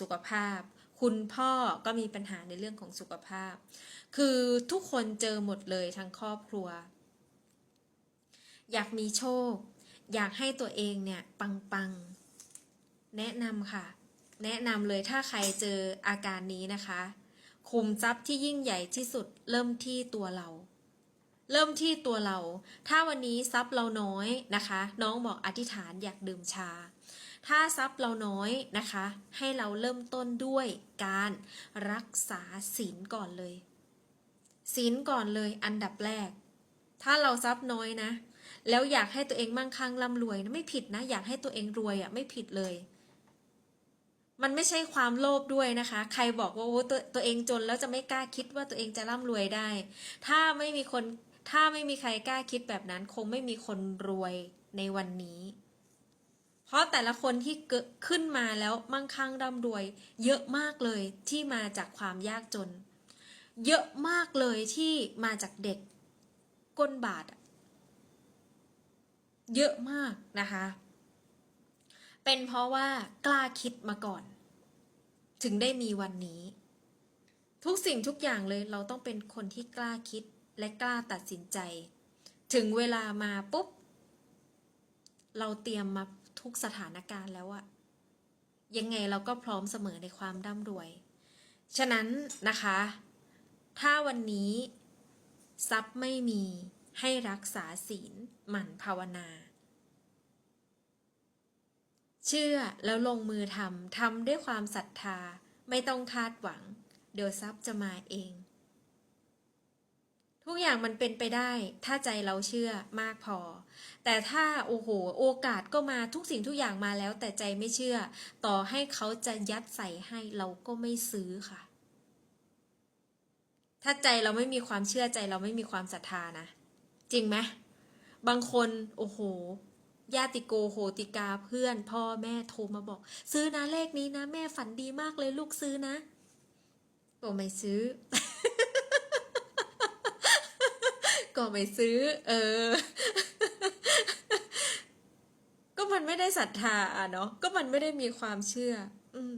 สุขภาพ คุณพ่อก็มีปัญหาในเรื่องของสุขภาพ คือทุกคนเจอหมดเลยทั้งครอบครัว อยากมีโชค อยากให้ตัวเองเนี่ยปังปังๆ แนะนำค่ะ แนะนำเลยถ้าใครเจออาการนี้นะคะคุมทรัพย์ที่ยิ่งใหญ่ที่สุดเริ่มที่ตัวเรา เริ่มที่ตัวเรา ถ้าวันนี้ทรัพย์เราน้อยนะคะ น้องบอกอธิษฐานอยากดื่มชา ถ้าทรัพย์เราน้อยนะคะ ให้เราเริ่มต้นด้วยการรักษาศีลก่อนเลย ศีลก่อนเลยอันดับแรก ถ้าเราทรัพย์น้อยนะ แล้วอยากให้ตัวเองมั่งคั่งร่ำรวยนะไม่ผิดนะ อยากให้ตัวเองรวยอะ่ะไม่ผิดเลย มันไม่ใช่ความโลภด้วยนะคะ ใครบอกว่าโอ้ตัวตัวเองจนแล้วจะไม่กล้าคิดว่าตัวเองจะร่ำรวยได้ ถ้าไม่มีคนถ้าไม่มีใครกล้าคิดแบบนั้นคงไม่มีคนรวยในวันนี้ ราะแต่ละคนที่เกิดขึ้นมาแล้วมั่งคั่งร่ำรวย เยอะมากเลยที่มาจากความยากจน เยอะมากเลยที่มาจากเด็กก้นบาท เยอะมากนะคะ เป็นเพราะว่ากล้าคิดมาก่อน ถึงได้มีวันนี้ ทุกสิ่งทุกอย่างเลยเราต้องเป็นคนที่กล้าคิดและกล้าตัดสินใจ ถึงเวลามาปุ๊บ เราเตรียมมา ทุกสถานการณ์แล้วอะยังไงเราก็พร้อมเสมอในความร่ำรวย ฉะนั้นนะคะ ถ้าวันนี้ ทรัพย์ไม่มีให้รักษาศีลหมั่นภาวนา เชื่อแล้วลงมือทำทำด้วยความศรัทธาไม่ต้องคาดหวัง เดี๋ยวทรัพย์จะมาเอง ทุกอย่างมันเป็นไปได้ ถ้าใจเราเชื่อมากพอ แต่ถ้าโอ้โห โอกาสก็มาทุกสิ่งทุกอย่างมาแล้ว แต่ใจไม่เชื่อ ต่อให้เขาจะยัดใส่ให้เราก็ไม่ซื้อค่ะ ถ้าใจเราไม่มีความเชื่อใจเราไม่มีความศรัทธานะ จริงไหมบางคนโอ้โหญาติโกโหติกาเพื่อนพ่อแม่โทรมาบอก ซื้อนะเลขนี้นะ แม่ฝันดีมากเลยลูกซื้อนะก็ไม่ซื้อ ก็ไม่ซื้อ เออ ก็มันไม่ได้ศรัทธาอะเนาะก็มันไม่ได้มีความเชื่อ อืม